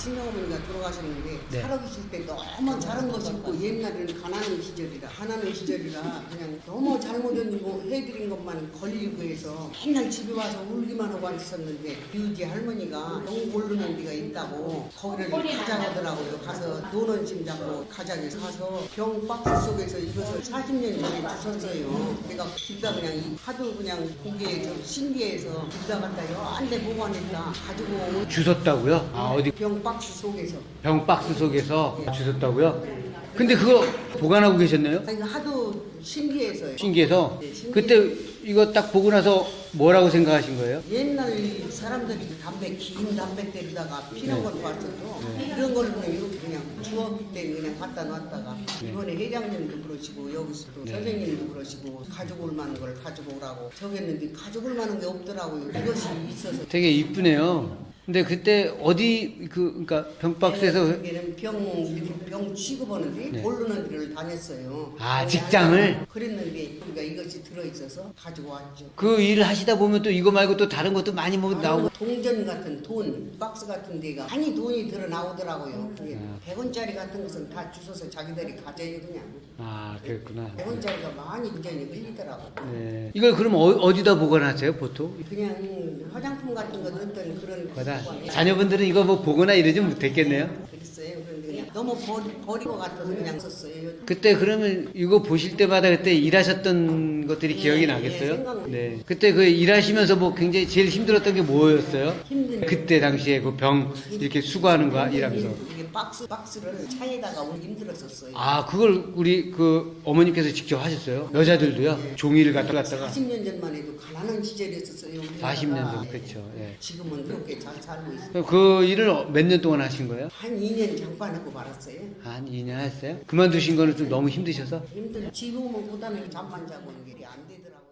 친정어머니가 돌아가셨는데 네. 살아계실 때 너무 잘한 것이 있고 옛날에는 가난한 시절이라 가난한 시절이라 그냥 너무 잘못한 거 해드린 것만 걸리고 해서 맨날 집에 와서 울기만 하고 앉았었는데 유지 할머니가 너무 모르는 데가 있다고 거기를 가자하더라고요 가서 노는 짐 잡고 가자에 사서 병 박스 속에서 이것을 40년 전에 주셨어요 내가 길다 그냥 이 하도 그냥 보기에 좀 신기해서 길다 갔다 여한데 보관했다 가지고 온 주셨다고요? 아 어디 병 박스 속에서 병 박스 속에서 주셨다고요? 근데 그거 보관하고 계셨네요? 아니 하도 신기해서요. 신기해서 네, 신기해서. 그때 이거 딱 보고 나서 뭐라고 생각하신 거예요? 옛날 사람들이 담배 긴 담배 때리다가 피는 네. 걸 봤어도 이런 거를 그냥 이렇게 그냥 주웠기 때문에 그냥 갖다 놨다가 이번에 회장님도 그러시고 여기서도 네. 선생님도 그러시고 가져올 만한 걸 가지고 오라고 저랬는데 가져올 만한 게 없더라고요. 이것이 있어서 되게 이쁘네요. 근데 그때 어디 그 그러니까 병 박스에서 여기는 병 병 취급하는데 네. 모르는 데를 다녔어요. 아, 거기 직장을? 앉아서 그랬는데 우리가 이것이 들어 있어서 가지고 왔죠. 그 일을 하시다 보면 또 이거 말고 또 다른 것도 많이 뭐 나오고 아니, 동전 같은 돈 박스 같은 데가 많이 돈이 들어 나오더라고요. 그게 아. 100원짜리 같은 것은 다 주워서 자기들이 가져요 그냥. 아 그랬구나. 100원짜리가 많이 그전에 끌리더라고. 네. 이걸 그럼 어, 디다 보관하세요 보통? 그냥 화장품 같은 거 넣었던 그런 보관에 자녀분들은 이거 뭐 보거나 이러지 못했겠네요. 너무 버리, 버리고 같아서 그냥 썼어요. 그때 그러면 이거 보실 때마다 그때 일하셨던 것들이 예, 기억이 예, 나겠어요? 생각나요. 네. 그때 그 일하시면서 뭐 굉장히 제일 힘들었던 게 뭐였어요? 힘든 그때 당시에 그 병 이렇게 수거하는 거 일하면서. 이게 박스 박스를 차에다가 오늘 힘들었었어요. 아, 그걸 우리 그 어머님께서 직접 하셨어요? 여자들도요? 종이를 갖다 갖다가 40년 전만 해도 가난한 시절이었었어요. 우리나라가. 40년 전, 그렇죠. 예. 지금은 그렇게 잘 살고 있어요. 그 일을 몇 년 동안 하신 거예요? 한 2년 잠깐하고 말았어요. 한 2년 하셨어요? 그만두신 거는 좀 너무 힘드셔서? 힘들 지금 오면 보다는 잠만 자고 이게 안 되더라고요.